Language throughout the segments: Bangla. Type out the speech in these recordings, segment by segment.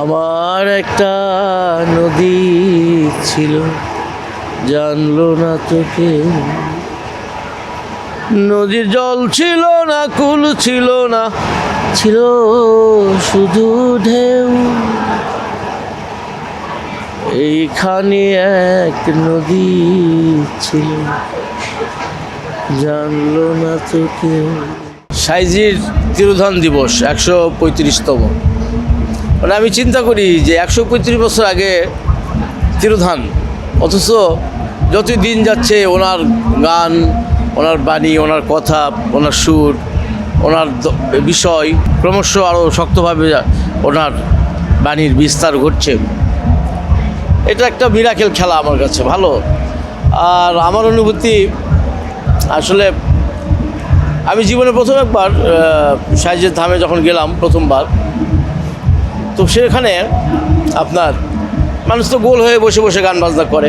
আমার একটা নদী ছিল, জানলো না তোকে। নদীর জল ছিল না, কুল ছিল না, ছিল শুধু ঢেউ। এইখানে এক নদী ছিল, জানলো না তোকে। সাইজির তিরোধান দিবস, একশো পঁয়ত্রিশতম। মানে আমি চিন্তা করি যে একশো পঁয়ত্রিশ বছর আগে তিরোধান, অথচ যতই দিন যাচ্ছে ওনার গান, ওনার বাণী, ওনার কথা, ওনার সুর, ওনার বিষয় ক্রমশ আরও শক্তভাবে ওনার বাণীর বিস্তার ঘটছে। এটা একটা মিরাকেল খেলা আমার কাছে, ভালো। আর আমার অনুভূতি আসলে আমি জীবনে প্রথম একবার সাইজের ধামে যখন গেলাম প্রথমবার তো সেখানে আপনার মানুষ তো গোল হয়ে বসে বসে গান বাজনা করে।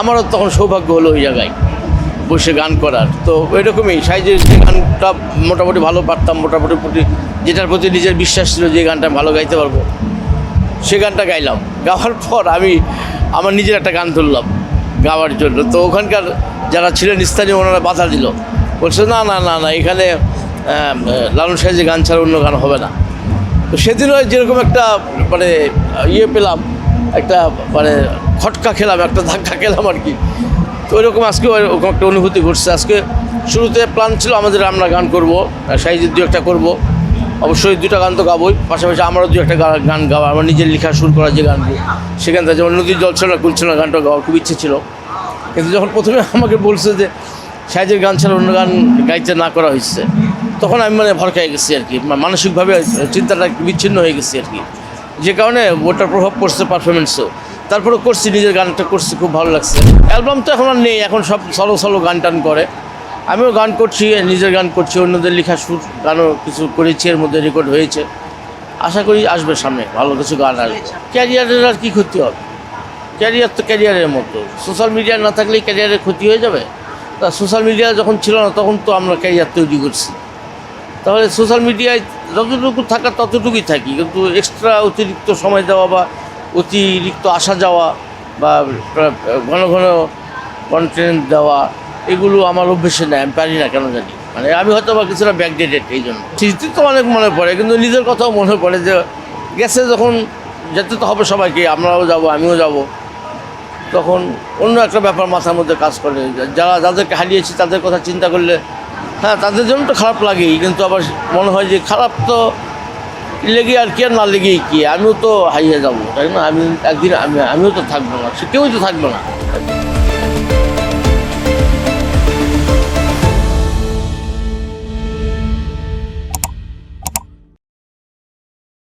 আমারও তখন সৌভাগ্য হলো ওই জায়গায় বসে গান করার। তো এরকমই সাইজের যে গানটা মোটামুটি ভালো পারতাম, মোটামুটি প্রতি যেটার প্রতি নিজের বিশ্বাস ছিল যে গানটা ভালো গাইতে পারব, সে গানটা গাইলাম। গাওয়ার পর আমি আমার নিজের একটা গান তুললাম গাওয়ার জন্য। তো ওখানকার যারা ছিলেন স্থানীয় ওনারা বাধা দিল। বলছে, না না না না, এখানে লালন সাহেব যে গান ছাড়া অন্য গান হবে না। তো সেদিনও যেরকম একটা মানে ইয়ে পেলাম, একটা মানে খটকা খেলাম, একটা ধাক্কা খেলাম আর কি। তো ওইরকম আজকে ওরকম একটা অনুভূতি ঘটছে। আজকে শুরুতে প্ল্যান ছিল আমাদের আমরা গান করব সাইজের দু একটা করব। অবশ্যই দুটা গান তো গাবোই, পাশাপাশি আমারও দু একটা গান গাওয়া, আমার নিজের লেখা সুর করা যে গানগুলো, সেখান থেকে যেমন নদীর জল ছিল কুল না, গানটা গাওয়ার খুব ইচ্ছে ছিল। কিন্তু যখন প্রথমে আমাকে বলছে যে সাইজের গান ছাড়া অন্য গান গাইতে না করা হয়েছে তখন আমি মানে ভরকাই গেছি আর কি। মানসিকভাবে চিন্তাটা বিচ্ছিন্ন হয়ে গেছি আর কি। যে কারণে ওটার প্রভাব পড়ছে পারফরমেন্সও তারপরে করছি, নিজের গানটা করছি, খুব ভালো লাগছে। অ্যালবাম তো এখন আর নেই, এখন সব সলো সলো গান টান করে। আমিও গান করছি, নিজের গান করছি, অন্যদের লেখা সুর, গানও কিছু করেছি, এর মধ্যে রেকর্ড হয়েছে। আশা করি আসবে সামনে, ভালো কিছু গান আসবে ক্যারিয়ারের আর কী ক্ষতি হবে? ক্যারিয়ার তো ক্যারিয়ারের মতো। সোশ্যাল মিডিয়া না থাকলেই ক্যারিয়ারের ক্ষতি হয়ে যাবে। তা সোশ্যাল মিডিয়া যখন ছিল না, তখন তো আমরা ক্যারিয়ার তৈরি করছি। তাহলে সোশ্যাল মিডিয়ায় যতটুকু থাকা ততটুকুই থাকি। কিন্তু এক্সট্রা অতিরিক্ত সময় দেওয়া বা অতিরিক্ত আসা যাওয়া বা ঘন ঘন কন্টেন্ট দেওয়া, এগুলো আমার অভ্যেসে নেয় আমি পারি না, কেন জানি? মানে আমি হয়তো বা কিছুটা ব্যাকডেটেড এই জন্য স্মৃতি তো অনেক মনে পড়ে, কিন্তু নিজের কথাও মনে পড়ে যে, গেছে যখন, যেতে তো হবে সবাইকে, আমরাও যাব, আমিও যাব। তখন অন্য একটা ব্যাপার মাথার মধ্যে কাজ করে। যারা, যাদেরকে হারিয়েছি তাদের কথা চিন্তা করলে হ্যাঁ তাদের জন্য তো খারাপ লাগেই, কিন্তু আবার মনে হয় যে খারাপ তো লেগে আর কি আর না লেগেই কি? আমিও তো হারিয়ে যাব, তাই না? আমি একদিন, আমি, আমিও তো থাকব না, সে কেউই তো থাকবে না।